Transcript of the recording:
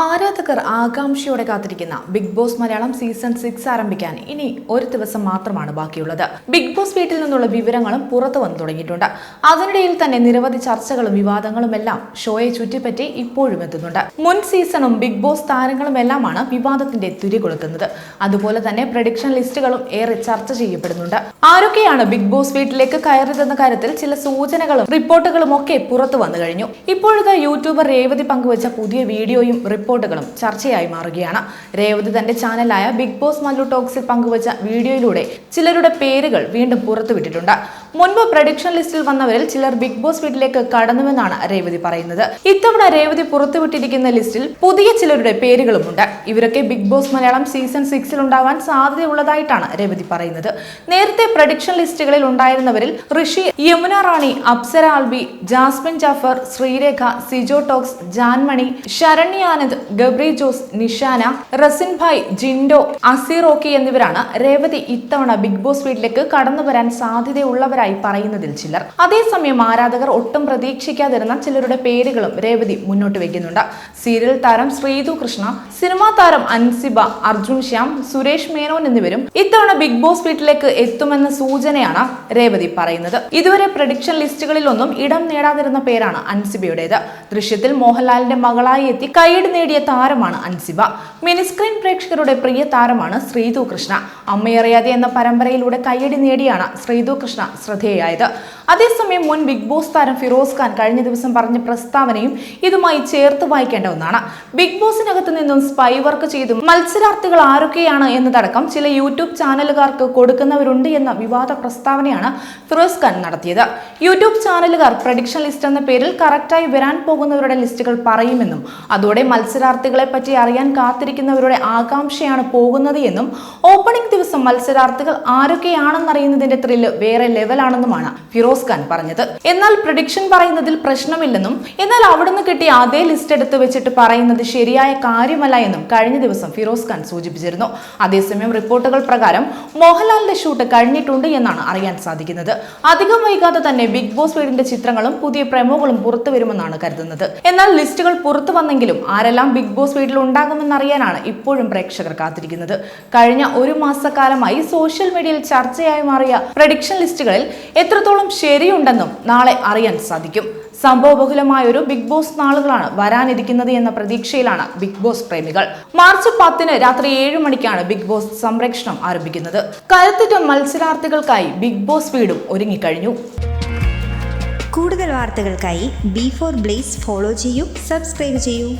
ആരാധകർ ആകാംക്ഷയോടെ കാത്തിരിക്കുന്ന Bigg Boss Malayalam season six ആരംഭിക്കാൻ ഇനി ഒരു ദിവസം മാത്രമാണ് ബാക്കിയുള്ളത്. ബിഗ് ബോസ് വീട്ടിൽ നിന്നുള്ള വിവരങ്ങളും പുറത്തു വന്നു തുടങ്ങിയിട്ടുണ്ട്. അതിനിടയിൽ തന്നെ നിരവധി ചർച്ചകളും വിവാദങ്ങളും എല്ലാം ഷോയെ ചുറ്റിപ്പറ്റി ഇപ്പോഴും എത്തുന്നുണ്ട്. മുൻ സീസണും ബിഗ് ബോസ് താരങ്ങളും എല്ലാമാണ് വിവാദത്തിന്റെ തിരികൊളുത്തുന്നത് അതുപോലെ തന്നെ പ്രഡിക്ഷൻ ലിസ്റ്റുകളും ഏറെ ചർച്ച ചെയ്യപ്പെടുന്നുണ്ട്. ആരൊക്കെയാണ് ബിഗ് ബോസ് വീട്ടിലേക്ക് കയറിയതെന്ന കാര്യത്തിൽ ചില സൂചനകളും റിപ്പോർട്ടുകളും ഒക്കെ പുറത്തു വന്നു കഴിഞ്ഞു. ഇപ്പോഴത്തെ യൂട്യൂബർ രേവതി പങ്കുവച്ച പുതിയ വീഡിയോയും റിപ്പോർട്ടുകളും ചർച്ചയായി മാറുകയാണ്. രേവതി തന്റെ ചാനലായ ബിഗ് ബോസ് മല്ലു ടോക്സിൽ പങ്കുവച്ച വീഡിയോയിലൂടെ ചിലരുടെ പേരുകൾ വീണ്ടും പുറത്തുവിട്ടിട്ടുണ്ട്. മുൻപ് പ്രഡിക്ഷൻ ലിസ്റ്റിൽ വന്നവരിൽ ചിലർ ബിഗ് ബോസ് വീട്ടിലേക്ക് കടന്നുവെന്നാണ് രേവതി പറയുന്നത്. ഇത്തവണ രേവതി പുറത്തുവിട്ടിരിക്കുന്ന ലിസ്റ്റിൽ പുതിയ ചിലരുടെ പേരുകളുമുണ്ട്. ഇവരൊക്കെ ബിഗ് ബോസ് മലയാളം സീസൺ സിക്സിൽ ഉണ്ടാവാൻ സാധ്യതയുള്ളതായിട്ടാണ് രേവതി പറയുന്നത്. നേരത്തെ പ്രഡിക്ഷൻ ലിസ്റ്റുകളിൽ ഉണ്ടായിരുന്നവരിൽ ഋഷി യമുന റാണി അപ്സര ആൽബി ജാസ്മിൻ ജാഫർ ശ്രീരേഖ സിജോ ടോക്സ് ജാൻമണി ശരണ്യ ആനന്ദ് ഗബ്രി ജോസ് നിഷാന റസിൻ ഭായ് ജിൻഡോ അസീർ ഓക്കി എന്നിവരാണ് രേവതി ഇത്തവണ ബിഗ് ബോസ് വീട്ടിലേക്ക് കടന്നു വരാൻ സാധ്യതയുള്ളവരായി പറയുന്നതിൽ ചിലർ. അതേസമയം ആരാധകർ ഒട്ടും പ്രതീക്ഷിക്കാതിരുന്ന ചിലരുടെ പേരുകളും രേവതി മുന്നോട്ട് വെക്കുന്നുണ്ട് സീരിയൽ താരം ശ്രീതു കൃഷ്ണ സിനിമാ താരം അൻസിബ അർജുൻ ശ്യാം സുരേഷ് മേനോൻ എന്നിവരും ഇത്തവണ ബിഗ് ബോസ് വീട്ടിലേക്ക് എത്തുമെന്ന സൂചനയാണ് രേവതി പറയുന്നത്. ഇതുവരെ പ്രഡിക്ഷൻ ലിസ്റ്റുകളിലൊന്നും ഇടം നേടാതിരുന്ന പേരാണ് അൻസിബയുടേത്. ദൃശ്യത്തിൽ മോഹൻലാലിന്റെ മകളായി എത്തി കൈയ്യടി നേടിയ താരമാണ് അൻസിബ. മിനിസ്ക്രീൻ പ്രേക്ഷകരുടെ പ്രിയ താരമാണ് ശ്രീതു കൃഷ്ണ. അമ്മയറിയാതെ എന്ന പരമ്പരയിലൂടെ കൈയടി നേടിയാണ് ശ്രീതു കൃഷ്ണ ശ്രദ്ധേയായത് അതേസമയം മുൻ ബിഗ് ബോസ് താരം ഫിറോസ് ഖാൻ കഴിഞ്ഞ ദിവസം പറഞ്ഞ പ്രസ്താവനയും ഇതുമായി ചേർത്ത് വായിക്കേണ്ട ഒന്നാണ്. ബിഗ് ബോസിനകത്ത് നിന്നും സ്പൈ വർക്ക് ചെയ്തും മത്സരാർത്ഥികൾ ആരൊക്കെയാണ് എന്നതടക്കം ചില യൂട്യൂബ് ചാനലുകാർക്ക് കൊടുക്കുന്നവരുണ്ട് എന്ന വിവാദ പ്രസ്താവനയാണ് ഫിറോസ് ഖാൻ നടത്തിയത്. യൂട്യൂബ് ചാനലുകാർ പ്രഡിക്ഷൻ ലിസ്റ്റ് എന്ന പേരിൽ കറക്റ്റായി വരാൻ പോകുന്നവരുടെ ലിസ്റ്റുകൾ പറയുമെന്നും അതോടെ മത്സരാർത്ഥികളെ പറ്റി അറിയാൻ കാത്തിരിക്കുന്നവരുടെ ആകാംക്ഷയാണ് പോകുന്നത് എന്നും ഓപ്പണിംഗ് ദിവസം മത്സരാർത്ഥികൾ ആരൊക്കെയാണെന്നറിയുന്നതിന്റെ ത്രില്ല് വേറെ ലെവലാണെന്നുമാണ് ഫിറോസ് ഖാൻ പറഞ്ഞത്. എന്നാൽ പ്രഡിക്ഷൻ പറയുന്നതിൽ പ്രശ്നമില്ലെന്നും എന്നാൽ അവിടുന്ന് കിട്ടിയ അതേ ലിസ്റ്റ് എടുത്ത് വെച്ചിട്ട് പറയുന്നത് ശരിയായ കാര്യമല്ല എന്നും കഴിഞ്ഞ ദിവസം ഫിറോസ് ഖാൻ സൂചിപ്പിച്ചിരുന്നു. അതേസമയം റിപ്പോർട്ടുകൾ പ്രകാരം മോഹൻലാലിന്റെ ഷൂട്ട് കഴിഞ്ഞിട്ടുണ്ട് എന്നാണ് അറിയാൻ സാധിക്കുന്നത്. അധികം വൈകാതെ തന്നെ ബിഗ് ബോസ് വീടിന്റെ ചിത്രങ്ങളും പുതിയ പ്രമോകളും പുറത്തു വരുമെന്നാണ് കരുതുന്നത്. എന്നാൽ ലിസ്റ്റുകൾ പുറത്തു വന്നെങ്കിലും ആരെല്ലാം ബിഗ് ബോസ് വീട്ടിൽ ഉണ്ടാകുമെന്നറിയാനാണ് ഇപ്പോഴും പ്രേക്ഷകർ കാത്തിരിക്കുന്നത്. കഴിഞ്ഞ ഒരു മാസക്കാലമായി സോഷ്യൽ മീഡിയയിൽ ചർച്ചയായി മാറിയ പ്രഡിക്ഷൻ ലിസ്റ്റുകളിൽ എത്രത്തോളം ശരിയുണ്ടെന്നും നാളെ അറിയാൻ സാധിക്കും. സംഭവബഹുലമായ ഒരു ബിഗ് ബോസ് നാളുകളാണ് വരാനിരിക്കുന്നത് എന്ന പ്രതീക്ഷയിലാണ് ബിഗ് ബോസ് പ്രേമികൾ. മാർച്ച് പത്തിന് രാത്രി ഏഴ് മണിക്കാണ് ബിഗ് ബോസ് സംപ്രേഷണം ആരംഭിക്കുന്നത്. കരുത്തുറ്റ മത്സരാർത്ഥികൾക്കായി ബിഗ് ബോസ് വീടും ഒരുങ്ങിക്കഴിഞ്ഞു. കൂടുതൽ വാർത്തകൾക്കായി ബി ഫോർ ബ്ലേസ് ഫോളോ ചെയ്യൂ സബ്സ്ക്രൈബ് ചെയ്യൂ.